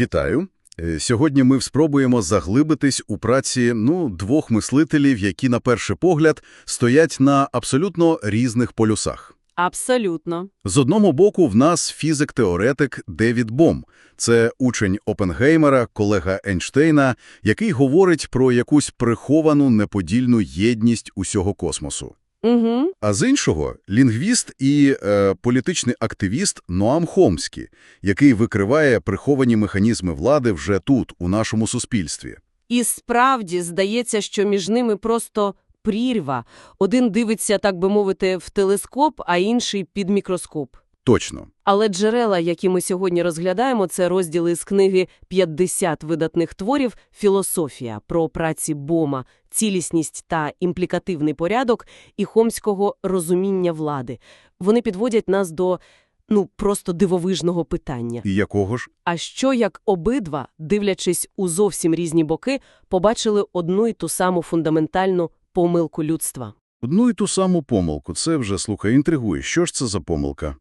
Вітаю! Е, Сьогодні ми спробуємо заглибитись у праці ну, двох мислителів, які, на перший погляд, стоять на абсолютно різних полюсах. Абсолютно. З одного боку, в нас фізик-теоретик Девід Бом. Це учень Опенгеймера, колега Ейнштейна, який говорить про якусь приховану неподільну єдність усього космосу. Угу. А з іншого – лінгвіст і е, політичний активіст Ноам Хомський, який викриває приховані механізми влади вже тут, у нашому суспільстві. І справді здається, що між ними просто прірва. Один дивиться, так би мовити, в телескоп, а інший під мікроскоп. Точно. Але джерела, які ми сьогодні розглядаємо, це розділи з книги «50 видатних творів. Філософія» про праці Бома, цілісність та імплікативний порядок і хомського розуміння влади. Вони підводять нас до, ну, просто дивовижного питання. І якого ж? А що як обидва, дивлячись у зовсім різні боки, побачили одну й ту саму фундаментальну помилку людства? Одну і ту саму помилку. Це вже, слухай, інтригує. Що ж це за помилка?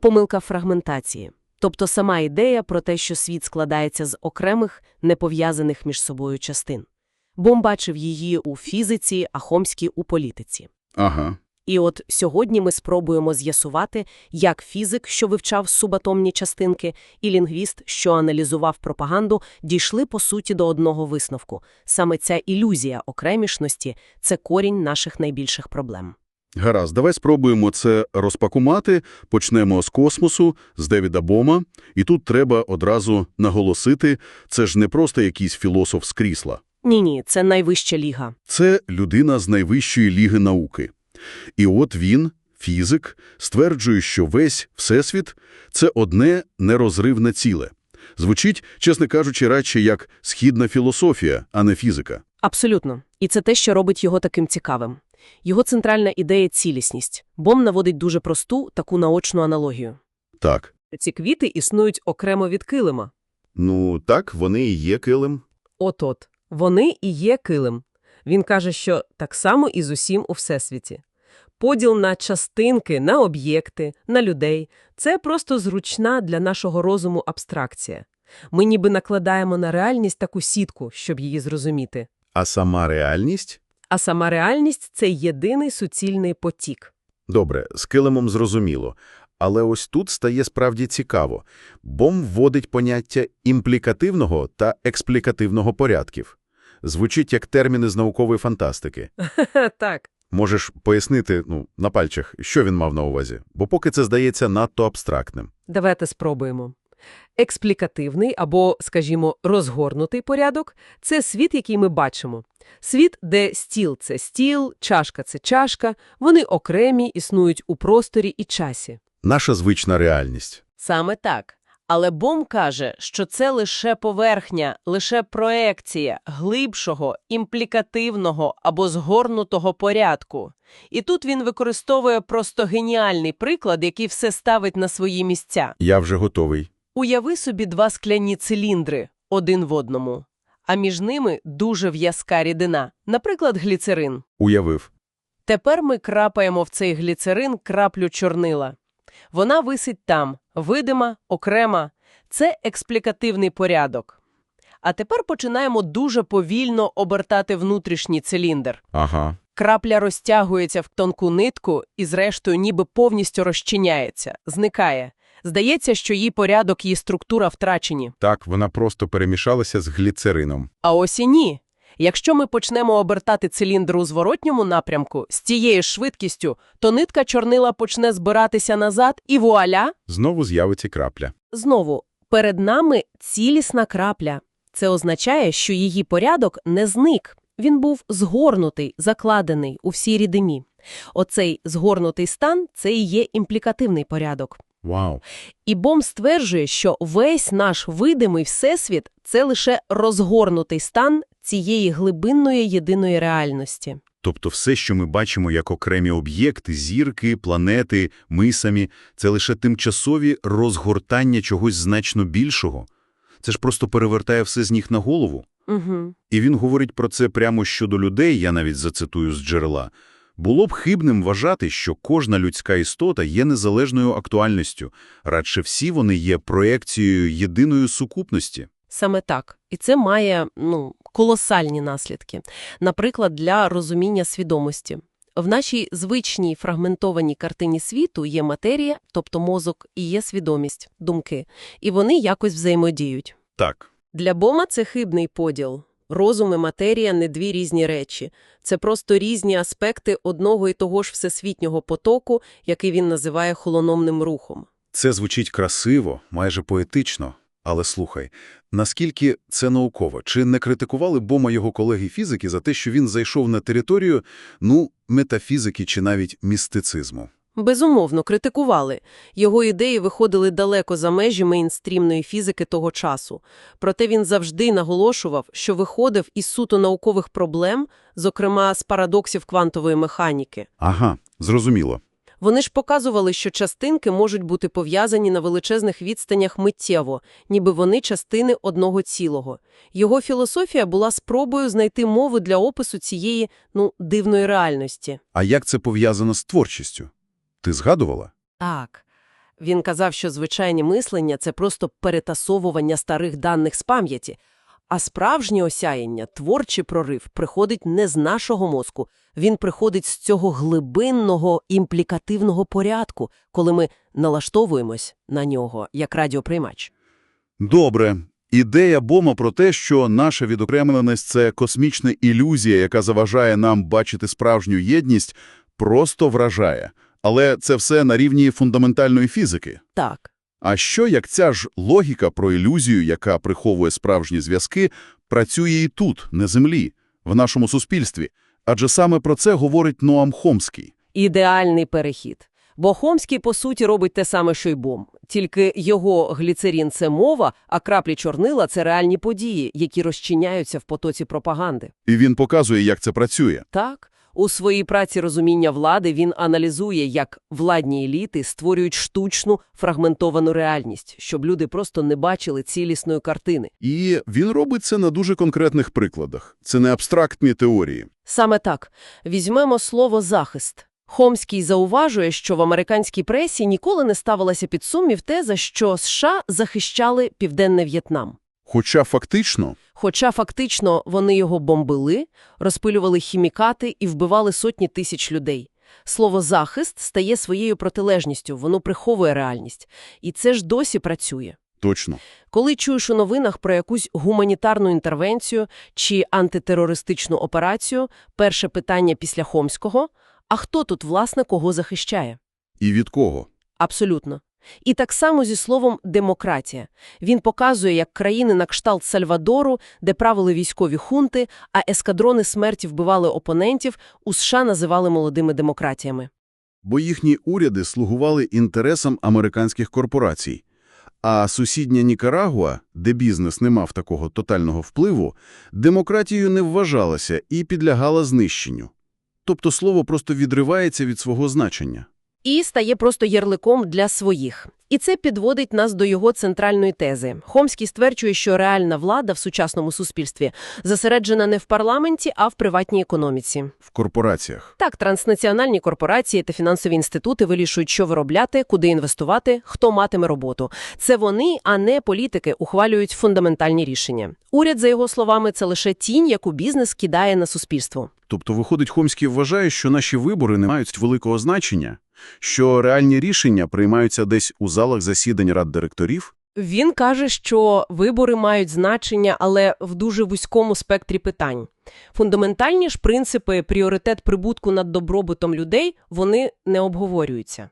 Помилка фрагментації. Тобто сама ідея про те, що світ складається з окремих, непов'язаних між собою частин. Бом бачив її у фізиці, а Хомський – у політиці. Ага. І от сьогодні ми спробуємо з'ясувати, як фізик, що вивчав субатомні частинки, і лінгвіст, що аналізував пропаганду, дійшли по суті до одного висновку. Саме ця ілюзія окремішності – це корінь наших найбільших проблем. Гаразд, давай спробуємо це розпакувати. Почнемо з космосу, з Девіда Бома. І тут треба одразу наголосити, це ж не просто якийсь філософ з крісла. Ні-ні, це найвища ліга. Це людина з найвищої ліги науки. І от він, фізик, стверджує, що весь Всесвіт – це одне нерозривне ціле. Звучить, чесно кажучи, радше як східна філософія, а не фізика. Абсолютно. І це те, що робить його таким цікавим. Його центральна ідея – цілісність. Бом наводить дуже просту, таку наочну аналогію. Так. Ці квіти існують окремо від килима. Ну, так, вони і є килим. От-от. Вони і є килим. Він каже, що так само і з усім у Всесвіті. Поділ на частинки, на об'єкти, на людей – це просто зручна для нашого розуму абстракція. Ми ніби накладаємо на реальність таку сітку, щоб її зрозуміти. А сама реальність? А сама реальність – це єдиний суцільний потік. Добре, з килимом зрозуміло. Але ось тут стає справді цікаво. Бом вводить поняття імплікативного та експлікативного порядків. Звучить як терміни з наукової фантастики. так. Можеш пояснити, ну, на пальчах, що він мав на увазі? Бо поки це здається надто абстрактним. Давайте спробуємо. Експлікативний або, скажімо, розгорнутий порядок – це світ, який ми бачимо. Світ, де стіл – це стіл, чашка – це чашка, вони окремі, існують у просторі і часі. Наша звична реальність. Саме так. Але Бом каже, що це лише поверхня, лише проекція глибшого, імплікативного або згорнутого порядку. І тут він використовує просто геніальний приклад, який все ставить на свої місця. Я вже готовий. Уяви собі два скляні циліндри, один в одному, а між ними дуже в'язка рідина, наприклад, гліцерин. Уявив. Тепер ми крапаємо в цей гліцерин краплю чорнила. Вона висить там, видима, окрема. Це експлікативний порядок. А тепер починаємо дуже повільно обертати внутрішній циліндр. Ага. Крапля розтягується в тонку нитку і, зрештою, ніби повністю розчиняється, зникає. Здається, що її порядок, її структура втрачені. Так, вона просто перемішалася з гліцерином. А ось і ні. Якщо ми почнемо обертати циліндр у зворотньому напрямку з тією швидкістю, то нитка чорнила почне збиратися назад і вуаля! Знову з'явиться крапля. Знову, перед нами цілісна крапля. Це означає, що її порядок не зник. Він був згорнутий, закладений у всій рідині. Оцей згорнутий стан – це і є імплікативний порядок. Вау. І Бом стверджує, що весь наш видимий всесвіт – це лише розгорнутий стан цієї глибинної єдиної реальності. Тобто все, що ми бачимо як окремі об'єкти, зірки, планети, ми самі – це лише тимчасові розгортання чогось значно більшого. Це ж просто перевертає все з ніг на голову. Угу. І він говорить про це прямо щодо людей, я навіть зацитую з джерела. Було б хибним вважати, що кожна людська істота є незалежною актуальністю, радше всі вони є проекцією єдиної сукупності. Саме так. І це має ну, колосальні наслідки. Наприклад, для розуміння свідомості. В нашій звичній фрагментованій картині світу є матерія, тобто мозок, і є свідомість, думки. І вони якось взаємодіють. Так. Для Бома це хибний поділ. Розум і матерія – не дві різні речі. Це просто різні аспекти одного і того ж всесвітнього потоку, який він називає холономним рухом. Це звучить красиво, майже поетично. Але слухай, наскільки це науково? Чи не критикували Бома його колеги-фізики за те, що він зайшов на територію, ну, метафізики чи навіть містицизму? Безумовно, критикували. Його ідеї виходили далеко за межі мейнстрімної фізики того часу. Проте він завжди наголошував, що виходив із суто наукових проблем, зокрема з парадоксів квантової механіки. Ага, зрозуміло. Вони ж показували, що частинки можуть бути пов'язані на величезних відстанях миттєво, ніби вони частини одного цілого. Його філософія була спробою знайти мову для опису цієї, ну, дивної реальності. А як це пов'язано з творчістю? Ти згадувала? Так. Він казав, що звичайне мислення – це просто перетасовування старих даних з пам'яті, а справжнє осяяння, творчий прорив приходить не з нашого мозку, він приходить з цього глибинного імплікативного порядку, коли ми налаштовуємось на нього, як радіоприймач. Добре. Ідея Бома про те, що наша відокремленість – це космічна ілюзія, яка заважає нам бачити справжню єдність, просто вражає. Але це все на рівні фундаментальної фізики. Так. А що, як ця ж логіка про ілюзію, яка приховує справжні зв'язки, працює і тут, на Землі, в нашому суспільстві? Адже саме про це говорить Ноам Хомський. Ідеальний перехід. Бо Хомський, по суті, робить те саме, що й Бом. Тільки його гліцерін – це мова, а краплі чорнила – це реальні події, які розчиняються в потоці пропаганди. І він показує, як це працює. Так, у своїй праці розуміння влади він аналізує, як владні еліти створюють штучну фрагментовану реальність, щоб люди просто не бачили цілісної картини. І він робить це на дуже конкретних прикладах. Це не абстрактні теорії. Саме так. Візьмемо слово «захист». Хомський зауважує, що в американській пресі ніколи не ставилася під сумнів теза, що США захищали Південний В'єтнам. Хоча фактично, Хоча фактично вони його бомбили, розпилювали хімікати і вбивали сотні тисяч людей. Слово «захист» стає своєю протилежністю, воно приховує реальність. І це ж досі працює. точно. Коли чуєш у новинах про якусь гуманітарну інтервенцію чи антитерористичну операцію, перше питання після Хомського – а хто тут, власне, кого захищає? І від кого? Абсолютно. І так само зі словом «демократія». Він показує, як країни на кшталт Сальвадору, де правили військові хунти, а ескадрони смерті вбивали опонентів, у США називали молодими демократіями. Бо їхні уряди слугували інтересам американських корпорацій. А сусідня Нікарагуа, де бізнес не мав такого тотального впливу, демократією не вважалася і підлягала знищенню. Тобто слово просто відривається від свого значення. І стає просто ярликом для своїх. І це підводить нас до його центральної тези. Хомський стверджує, що реальна влада в сучасному суспільстві зосереджена не в парламенті, а в приватній економіці. В корпораціях. Так, транснаціональні корпорації та фінансові інститути вирішують, що виробляти, куди інвестувати, хто матиме роботу. Це вони, а не політики, ухвалюють фундаментальні рішення. Уряд, за його словами, це лише тінь, яку бізнес кидає на суспільство. Тобто, виходить, Хомський вважає, що наші вибори не мають великого значення, що реальні рішення приймаються десь у залах засідань рад директорів? Він каже, що вибори мають значення, але в дуже вузькому спектрі питань. Фундаментальні ж принципи, пріоритет прибутку над добробутом людей, вони не обговорюються.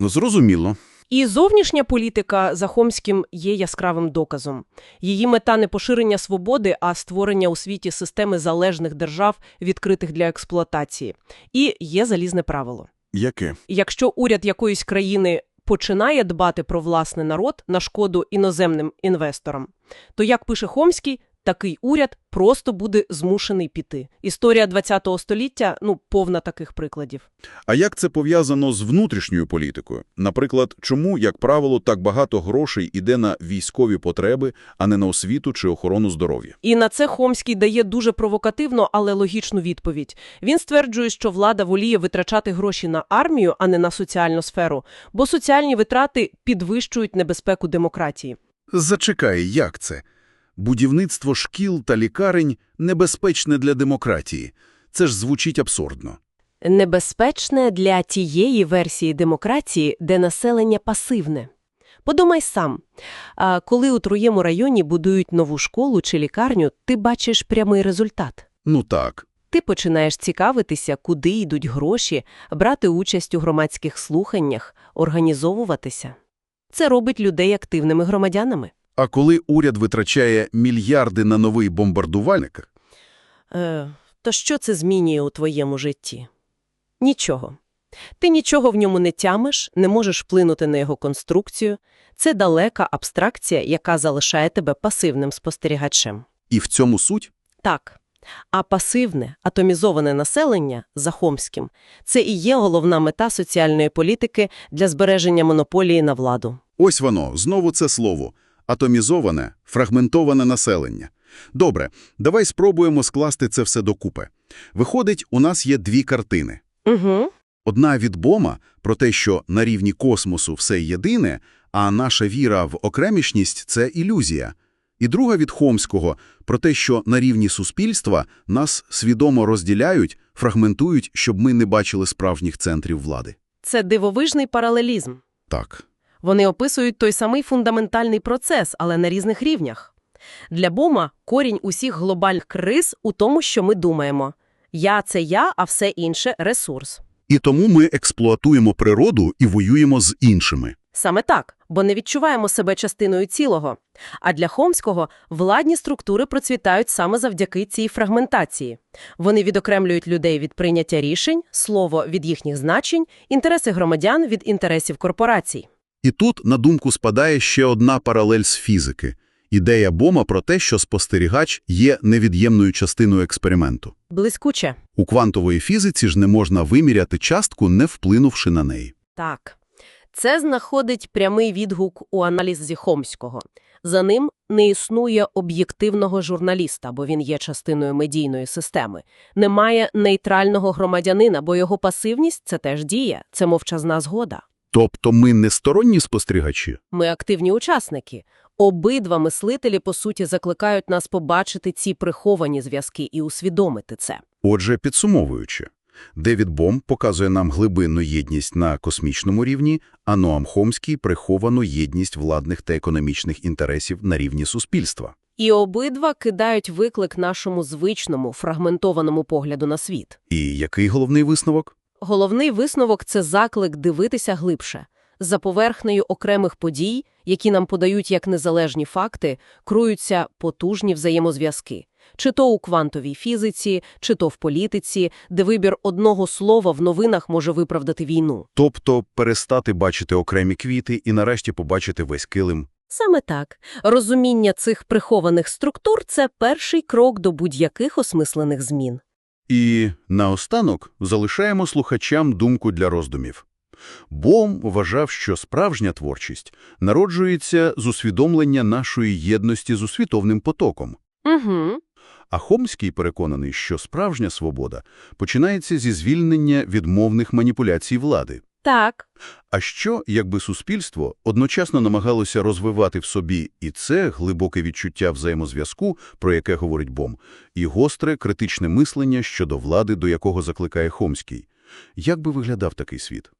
Ну, зрозуміло. І зовнішня політика за Хомським є яскравим доказом. Її мета не поширення свободи, а створення у світі системи залежних держав, відкритих для експлуатації. І є залізне правило. Яке? Якщо уряд якоїсь країни починає дбати про власний народ на шкоду іноземним інвесторам, то, як пише Хомський, такий уряд просто буде змушений піти. Історія ХХ століття, ну, повна таких прикладів. А як це пов'язано з внутрішньою політикою? Наприклад, чому, як правило, так багато грошей іде на військові потреби, а не на освіту чи охорону здоров'я? І на це Хомський дає дуже провокативну, але логічну відповідь. Він стверджує, що влада воліє витрачати гроші на армію, а не на соціальну сферу, бо соціальні витрати підвищують небезпеку демократії. Зачекай, як це? Будівництво шкіл та лікарень небезпечне для демократії. Це ж звучить абсурдно. Небезпечне для тієї версії демократії, де населення пасивне. Подумай сам, а коли у твоєму районі будують нову школу чи лікарню, ти бачиш прямий результат. Ну так. Ти починаєш цікавитися, куди йдуть гроші, брати участь у громадських слуханнях, організовуватися. Це робить людей активними громадянами. А коли уряд витрачає мільярди на новий бомбардувальник, Е, то що це змінює у твоєму житті? Нічого. Ти нічого в ньому не тямиш, не можеш вплинути на його конструкцію. Це далека абстракція, яка залишає тебе пасивним спостерігачем. і в цьому суть? Так. А пасивне, атомізоване населення за Хомським – це і є головна мета соціальної політики для збереження монополії на владу. Ось воно, знову це слово. Атомізоване, фрагментоване населення. Добре, давай спробуємо скласти це все докупи. Виходить, у нас є дві картини. Угу. Одна від Бома про те, що на рівні космосу все єдине, а наша віра в окремішність – це ілюзія. І друга від Хомського про те, що на рівні суспільства нас свідомо розділяють, фрагментують, щоб ми не бачили справжніх центрів влади. Це дивовижний паралелізм. Так. Вони описують той самий фундаментальний процес, але на різних рівнях. Для Бома корінь усіх глобальних криз у тому, що ми думаємо. Я – це я, а все інше – ресурс. І тому ми експлуатуємо природу і воюємо з іншими. Саме так, бо не відчуваємо себе частиною цілого. А для Хомського владні структури процвітають саме завдяки цій фрагментації. Вони відокремлюють людей від прийняття рішень, слово від їхніх значень, інтереси громадян від інтересів корпорацій. І тут на думку спадає ще одна паралель з фізики. Ідея Бома про те, що спостерігач є невід'ємною частиною експерименту. Блискуче. У квантової фізиці ж не можна виміряти частку, не вплинувши на неї. Так. Це знаходить прямий відгук у аналізі Хомського. За ним не існує об'єктивного журналіста, бо він є частиною медійної системи. Немає нейтрального громадянина, бо його пасивність – це теж дія, це мовчазна згода. Тобто ми не сторонні спостерігачі? Ми активні учасники. Обидва мислителі, по суті, закликають нас побачити ці приховані зв'язки і усвідомити це. Отже, підсумовуючи, Девід Бом показує нам глибинну єдність на космічному рівні, а Ноам Хомський – приховану єдність владних та економічних інтересів на рівні суспільства. І обидва кидають виклик нашому звичному, фрагментованому погляду на світ. І який головний висновок? Головний висновок – це заклик дивитися глибше. За поверхнею окремих подій, які нам подають як незалежні факти, круються потужні взаємозв'язки. Чи то у квантовій фізиці, чи то в політиці, де вибір одного слова в новинах може виправдати війну. Тобто перестати бачити окремі квіти і нарешті побачити весь килим. Саме так. Розуміння цих прихованих структур – це перший крок до будь-яких осмислених змін. І наостанок залишаємо слухачам думку для роздумів. Бом вважав, що справжня творчість народжується з усвідомлення нашої єдності з усвітовним потоком. Угу. А Хомський переконаний, що справжня свобода починається зі звільнення від мовних маніпуляцій влади. Так. А що, якби суспільство одночасно намагалося розвивати в собі і це глибоке відчуття взаємозв'язку, про яке говорить Бом, і гостре критичне мислення щодо влади, до якого закликає Хомський? Як би виглядав такий світ?